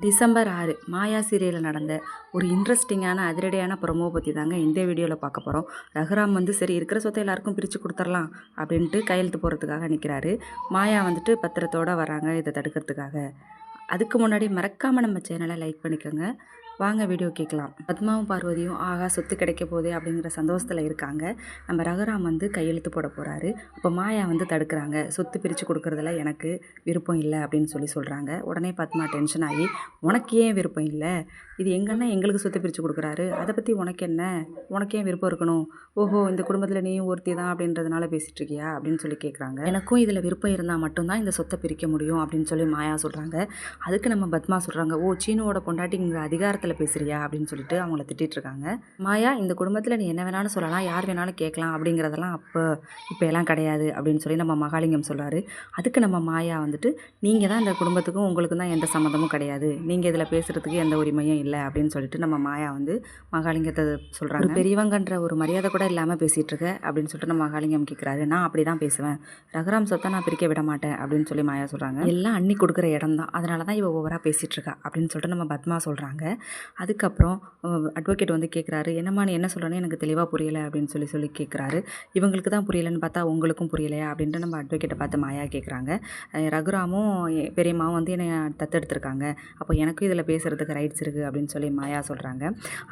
December ஆறு மாயா சீரியலில் நடந்த ஒரு இன்ட்ரெஸ்டிங்கான அதிரடியான ப்ரொமோ பற்றி தாங்க இந்த வீடியோவில் பார்க்க போகிறோம் ரகுராம் வந்து சரி இருக்கிற சொத்தை எல்லாருக்கும் பிரித்து கொடுத்துடலாம் அப்படின்ட்டு கையெழுத்து போகிறதுக்காக நிற்கிறாரு மாயா வந்துட்டு பத்திரத்தோடு வராங்க இதை தடுக்கிறதுக்காக. அதுக்கு முன்னாடி மறக்காமல் நம்ம சேனலை லைக் பண்ணிக்கோங்க. வாங்க வீடியோ கேட்கலாம். பத்மாவும் பார்வதியும் ஆகா சொத்து கிடைக்க போதே அப்படிங்கிற சந்தோஷத்தில் இருக்காங்க. நம்ம ரகுராம் வந்து கையெழுத்து போட போகிறாரு அப்போ மாயா வந்து தடுக்கிறாங்க. சொத்து பிரித்து கொடுக்குறதுல எனக்கு விருப்பம் இல்லை அப்படின்னு சொல்லி சொல்கிறாங்க உடனே பத்மா டென்ஷன் ஆகி உனக்கு ஏன் விருப்பம் இல்லை? இது எங்கன்னா எங்களுக்கு சொத்து பிரித்து கொடுக்குறாரு. அதை பற்றி உனக்கு என்ன? உனக்கு ஏன் விருப்பம் இருக்கணும்? ஓஹோ இந்த குடும்பத்தில் நீயும் ஒருத்தி தான் அப்படின்றதுனால பேசிகிட்டு இருக்கியா? அப்படின்னு சொல்லி கேட்குறாங்க. எனக்கும் இதில் விருப்பம் இருந்தால் மட்டும்தான் இந்த சொத்தை பிரிக்க முடியும் அப்படின்னு சொல்லி மாயா சொல்கிறாங்க அதுக்கு நம்ம பத்மா சொல்கிறாங்க ஓ சீனுவோட பொண்டாட்டிங்கிற அதிகாரத்தில் பேசுறியா அப்படின்னு சொல்லிட்டு அவங்கள திட்டிட்டு இருக்காங்க மாயா இந்த குடும்பத்தில் நீ என்ன வேணாலும் சொல்லலாம் யார் வேணாலும் கேட்கலாம் அப்படிங்கிறதெல்லாம் அப்போ இப்போ எல்லாம் கிடையாது அப்படின்னு சொல்லி நம்ம மகாலிங்கம் சொல்கிறாரு அதுக்கு நம்ம மாயா வந்துட்டு நீங்கள் தான் இந்த குடும்பத்துக்கும் உங்களுக்கும் தான் எந்த சம்மந்தமும் கிடையாது. நீங்கள் இதில் பேசுகிறதுக்கு எந்த உரிமையும் இல்லை அப்படின்னு சொல்லிட்டு நம்ம மாயா வந்து மகாலிங்கத்தை சொல்கிறாங்க பெரியவங்கன்ற ஒரு மரியாதை கூட இல்லாமல் பேசிகிட்டு இருக்க அப்படின்னு சொல்லிட்டு நம்ம மகாலிங்கம் கேட்குறாரு நான் அப்படி தான் பேசுவேன். ரகுராம் சொத்தை நான் பிரிக்க விட மாட்டேன் அப்படின்னு சொல்லி மாயா சொல்கிறாங்க எல்லாம் அன்னி கொடுக்குற இடம் தான். அதனால தான் இவ ஓவராக பேசிகிட்டு இருக்கா அப்படின்னு சொல்லிட்டு நம்ம பத்மா சொல்கிறாங்க அதுக்கப்புறம் அட்வொகேட் வந்து கேட்குறாரு என்னம்மா நீ என்ன சொல்கிறேன்னு எனக்கு தெளிவாக புரியலை அப்படின்னு சொல்லி சொல்லி கேட்குறாரு இவங்களுக்கு தான் புரியலைன்னு பார்த்தா உங்களுக்கும் புரியலையா? அப்படின்ட்டு நம்ம அட்வொகேட்டை பார்த்து மாயா கேட்குறாங்க ரகுராமும் பெரியம்மாவும் வந்து என்னை தத்தெடுத்திருக்காங்க. அப்போ எனக்கும் இதில் பேசுகிறதுக்கு ரைட்ஸ் இருக்குது அப்படின்னு சொல்லி மாயா சொல்கிறாங்க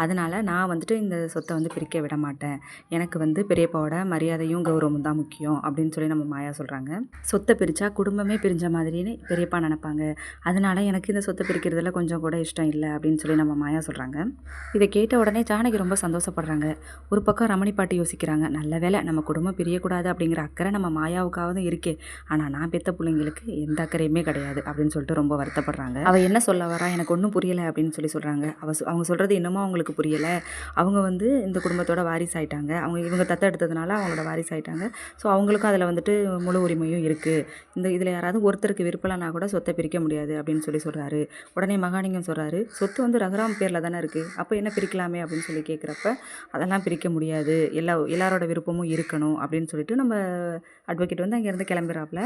அதனால் நான் வந்துட்டு இந்த சொத்தை வந்து பிரிக்க விட மாட்டேன். எனக்கு வந்து பெரியப்பாவோட மரியாதையும் கௌரவமும் தான் முக்கியம் அப்படின்னு சொல்லி நம்ம மாயா சொல்கிறாங்க சொத்தை பிரித்தா குடும்பமே பிரிஞ்ச மாதிரின்னு பெரியப்பா நினைப்பாங்க. அதனால் எனக்கு இந்த சொத்தை பிரிக்கிறதுல கொஞ்சம் கூட இஷ்டம் இல்லை அப்படின்னு சொல்லி நம்ம மாயா சொல்கிறாங்க இதை கேட்ட உடனே ஜானகி ரொம்ப சந்தோஷப்படுறாங்க. ஒரு பக்கம் ரமணி பாட்டி யோசிக்கிறாங்க நல்ல வேலை நம்ம குடும்பம் பிரியக்கூடாது அப்படிங்கிற அக்கறை நம்ம மாயாவுக்காவது இருக்கே. ஆனால் நான் பெத்த பிள்ளைங்களுக்கு எந்த அக்கறையுமே கிடையாது அப்படின்னு சொல்லிட்டு ரொம்ப வருத்தப்படுறாங்க. அவள் என்ன சொல்ல வரா? எனக்கு ஒன்றும் புரியலை அப்படின்னு சொல்லி சொல்கிறாங்க அவ அவங்க சொல்கிறது இன்னமும் அவங்களுக்கு புரியலை. அவங்க வந்து இந்த குடும்பத்தோட வாரிசு ஆயிட்டாங்க. அவங்க இவங்க தத்த எடுத்ததுனால அவங்களோட வாரிசு ஆயிட்டாங்க. ஸோ அவங்களுக்கும் அதில் வந்துட்டு முழு உரிமையும் இருக்குது இந்த இதில் யாராவது ஒருத்தருக்கு விருப்பம்னா கூட சொத்தை பிரிக்க முடியாது அப்படின்னு சொல்லி சொல்கிறாரு உடனே மகாலிங்கம் சொல்கிறாரு சொத்து வந்து ரகுராம் பேரில் தானே இருக்குது அப்போ என்ன பிரிக்கலாமே அப்படின்னு சொல்லி கேட்குறப்ப அதெல்லாம் பிரிக்க முடியாது. எல்லா எல்லாரோட விருப்பமும் இருக்கணும் அப்படின்னு சொல்லிட்டு நம்ம அட்வொகேட் வந்து அங்கேருந்து கிளம்புறாப்புல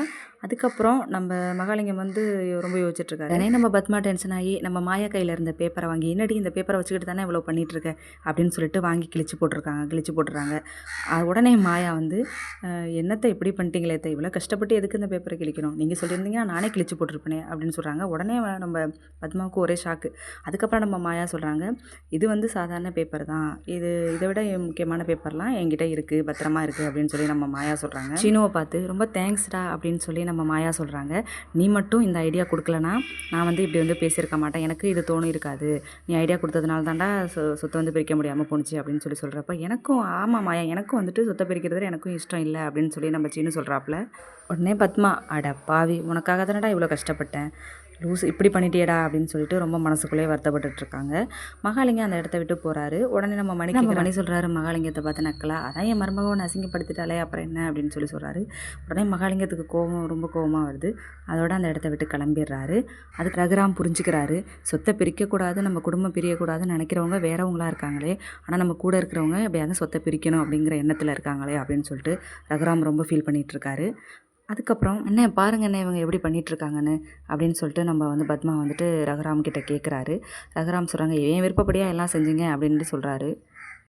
அதுக்கப்புறம் நம்ம மகாலிங்கம் வந்து ரொம்ப யோசிச்சுட்ருக்காரு உடனே நம்ம பத்மா டென்ஷன் ஆகி நம்ம மாயா கையில் இருந்த பேப்பரை வாங்கி என்னடி இந்த பேப்பரை வச்சுக்கிட்டு தானே இவ்வளோ பண்ணிட்டு அப்படின்னு சொல்லிட்டு வாங்கி கிழிச்சு போட்டிருக்காங்க கிழிச்சு போட்டுறாங்க. உடனே மாயா வந்து என்னத்தை இப்படி பண்ணிட்டீங்களே இவ்வளோ கஷ்டப்பட்டு எதுக்கு இந்த பேப்பரை கிழிக்கணும்? நீங்கள் சொல்லியிருந்தீங்கன்னா நானே கிழிச்சு போட்டிருப்பேனே அப்படின்னு சொல்கிறாங்க உடனே நம்ம பத்மாவுக்கு ஒரே ஷாக்கு அதுக்கப்புறம் நம்ம மாயா சொல்கிறாங்க இது வந்து சாதாரண பேப்பர் தான். இது இதை விட முக்கியமான பேப்பர்லாம் என்கிட்ட இருக்குது பத்திரமா இருக்குது அப்படின்னு சொல்லி நம்ம மாயா சொல்கிறாங்க சீனுவை பார்த்து ரொம்ப தேங்க்ஸ்டா அப்படின்னு சொல்லி நம்ம மாயா சொல்கிறாங்க நீ மட்டும் இந்த ஐடியா கொடுக்கலனா நான் வந்து இப்படி வந்து பேசியிருக்க மாட்டேன். எனக்கு இது தோணும் இருக்காது. நீ ஐடியா கொடுத்ததுனால தாண்டா சொ சொத்தை வந்து பிரிக்க முடியாமல் போணுச்சு அப்படின்னு சொல்லி சொல்கிறப்ப எனக்கும் ஆமாம் மாயா எனக்கும் வந்துட்டு சொத்தை பிரிக்கிறதுல எனக்கும் இஷ்டம் இல்லை அப்படின்னு சொல்லி நம்ம சீனு சொல்கிறாப்புல உடனே பத்மா அட பாவி உனக்காக தானடா இவ்வளோ கஷ்டப்பட்டேன். லூஸ் இப்படி பண்ணிட்டியடா அப்படின்னு சொல்லிட்டு ரொம்ப மனசுக்குள்ளேயே வருத்தப்பட்டுட்டு இருக்காங்க மகாலிங்கம் அந்த இடத்த விட்டு போகிறாரு உடனே நம்ம மணிக்கு நம்ம மணி சொல்கிறாரு மகாலிங்கத்தை பார்த்து நக்கலா? அதான் என் மருமகன் அசிங்கப்படுத்திட்டாலே அப்புறம் என்ன? அப்படின்னு சொல்லி சொல்கிறாரு உடனே மகாலிங்கத்துக்கு கோபம் ரொம்ப கோபமாக வருது. அதோட அந்த இடத்த விட்டு கிளம்பிடுறாரு. அதுக்கு ரகுராம் புரிஞ்சுக்கிறாரு. சொத்தை பிரிக்கக்கூடாது நம்ம குடும்பம் பிரியக்கூடாதுன்னு நினைக்கிறவங்க வேறவங்களா இருக்காங்களே. ஆனால் நம்ம கூட இருக்கிறவங்க எப்படியாவது சொத்தை பிரிக்கணும் அப்படிங்கிற எண்ணத்தில் இருக்காங்களே அப்படின்னு சொல்லிட்டு ரகுராம் ரொம்ப ஃபீல் பண்ணிட்டு இருக்காரு அதுக்கப்புறம் என்ன பாருங்கண்ணே இவங்க எப்படி பண்ணிகிட்ருக்காங்கன்னு அப்படின்னு சொல்லிட்டு நம்ம வந்து பத்மா வந்துட்டு ரகுராம் கிட்டே கேட்குறாரு ரகுராம் சொல்கிறாங்க என் விருப்பப்படியாக எல்லாம் செஞ்சீங்க? அப்படின்ட்டு சொல்கிறாரு